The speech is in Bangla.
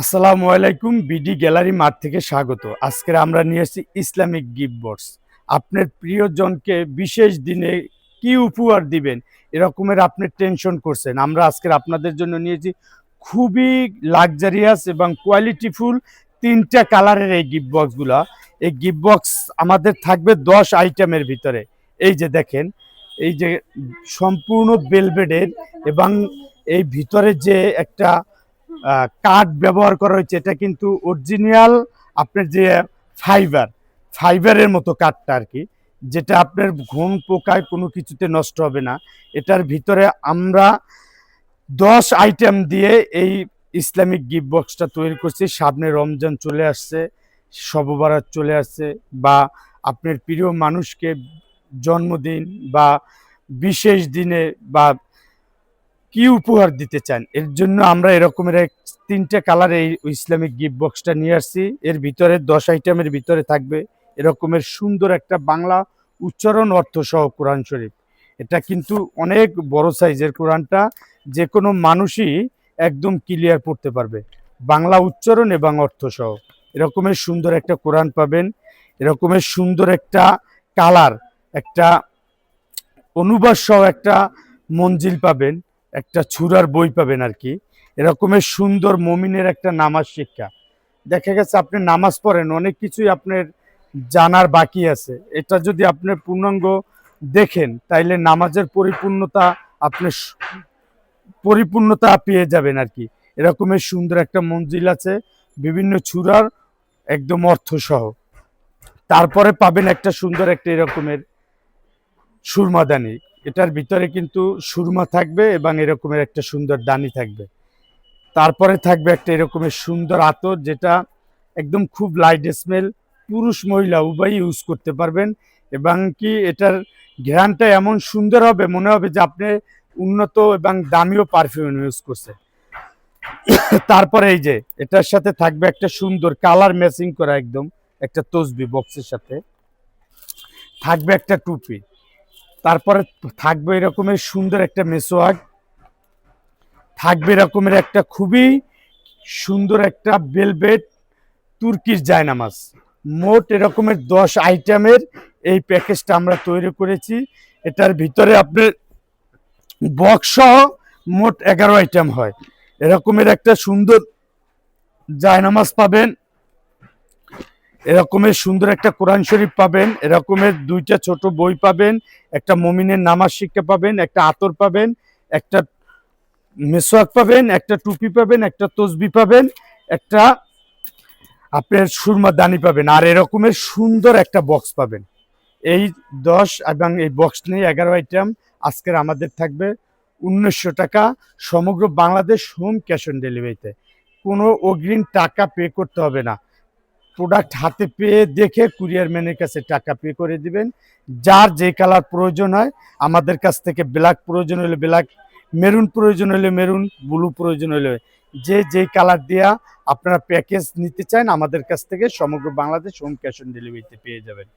আসসালামু আলাইকুম, বিডি গ্যালারি মাঠ থেকে স্বাগত। আজকে আমরা নিয়ে এসেছি ইসলামিক গিফট বক্স। আপনার প্রিয়জনকে বিশেষ দিনে কি উপহার দিবেন? এরকমের আপনি টেনশন করছেন। আমরা আজকে আপনাদের জন্য নিয়েছি খুবই লাক্সারিয়াস এবং কোয়ালিটিফুল তিনটা কালারের এই গিফট বক্সগুলো। এই গিফট বক্স আমাদের থাকবে দশ আইটেমের ভিতরে। এই যে দেখেন, এই যে সম্পূর্ণ বেলবেডের এবং এই ভিতরে যে একটা কাঠ ব্যবহার করা হয়েছে, এটা কিন্তু অরিজিনাল আপনার যে ফাইবার ফাইবারের মতো কাঠটা আর কি, যেটা আপনার ঘুম পোকায় কোনো কিছুতে নষ্ট হবে না। এটার ভিতরে আমরা দশ আইটেম দিয়ে এই ইসলামিক গিফট বক্সটা তৈরি করছি। সামনে রমজান চলে আসছে, শববারাত চলে আসছে, বা আপনার প্রিয় মানুষকে জন্মদিন বা বিশেষ দিনে বা কি উপহার দিতে চান? এর জন্য আমরা এরকমের তিনটে কালার এই ইসলামিক গিফট বক্সটা নিয়ে আসছি। এর ভিতরে দশ আইটেমের ভিতরে থাকবে এরকমের সুন্দর একটা বাংলা উচ্চারণ অর্থ সহ কোরআন শরীফ। এটা কিন্তু অনেক বড় সাইজের কোরআনটা যে কোনো মানুষই একদম ক্লিয়ার পড়তে পারবে। বাংলা উচ্চারণ এবং অর্থ সহ। এরকমের সুন্দর একটা কোরআন পাবেন, এরকমের সুন্দর একটা কালার একটা অনুবাদ সহ একটা মঞ্জিল পাবেন। একটা ছুরার বই পাবেন আর কি। এরকমের সুন্দর মমিনের একটা নামাজ শিক্ষা। দেখা গেছে আপনি নামাজ পড়েন, অনেক কিছুই আপনার জানার বাকি আছে। এটা যদি আপনি পূর্ণাঙ্গ দেখেন, তাইলে নামাজের পরিপূর্ণতা আপনি পরিপূর্ণতা পেয়ে যাবেন আর কি। এরকমের সুন্দর একটা মঞ্জিল আছে, বিভিন্ন ছুরার একদম অর্থ সহ তারপরে পাবেন একটা সুন্দর একটা এরকমের সুরমাদানি এটার ভিতরে কিন্তু সুরমা থাকবে এবং এরকমের একটা সুন্দর দানি থাকবে। তারপরে থাকবে একটা এরকমের সুন্দর আতর যেটা একদম খুব লাইট স্মেল পুরুষ মহিলা উভয়ই ইউজ করতে পারবেন এবং কি এটার ঘ্রাণটা এমন সুন্দর হবে, মনে হবে যে আপনি উন্নত এবং দামিও পারফিউম ইউজ করছে তারপরে এই যে, এটার সাথে থাকবে একটা সুন্দর কালার ম্যাচিং করা একদম, একটা তসবি বক্সের সাথে। থাকবে একটা টুপি। তারপরে থাকবে এরকমের সুন্দর একটা মেসোয়াক। থাকবে এরকমের একটা খুবই সুন্দর একটা বেলবেট তুর্কির জায়নামাজ। মোট এরকমের দশ আইটেমের এই প্যাকেজটা আমরা তৈরি করেছি। এটার ভিতরে আপনার বক্স সহ মোট এগারো আইটেম হয়। এরকমের একটা সুন্দর জায়নামাজ পাবেন। এরকমের সুন্দর একটা কোরআন শরীফ পাবেন, এরকমের দুইটা ছোট বই পাবেন, একটা মমিনের নামাজ শিক্ষা পাবেন, একটা আতর পাবেন, একটা মেসোয়াক পাবেন, একটা টুপি পাবেন, একটা তসবি পাবেন, একটা আপনার সুরমা দানি পাবেন, আর এরকমের সুন্দর একটা বক্স পাবেন। এই দশ এবং এই বক্স নিয়ে এগারো আইটেম আজকের আমাদের থাকবে উনিশশো টাকা, সমগ্র বাংলাদেশ হোম ক্যাশ অন ডেলিভারিতে কোনো অগ্রিম টাকা পে করতে হবে না। প্রোডাক্ট হাতে পেয়ে দেখে কুরিয়ার ম্যানের কাছে টাকা পে করে দিবেন। যার যে কালার প্রয়োজন হয়, আমাদের কাছ থেকে ব্ল্যাক প্রয়োজন হলে ব্ল্যাক মেরুন প্রয়োজন হলে মেরুন ব্লু প্রয়োজন হলে যে যে কালার দেয়া আপনারা প্যাকেজ নিতে চান, আমাদের কাছ থেকে সমগ্র বাংলাদেশ হোম ক্যাশ অন ডেলিভারিতে পেয়ে যাবেন।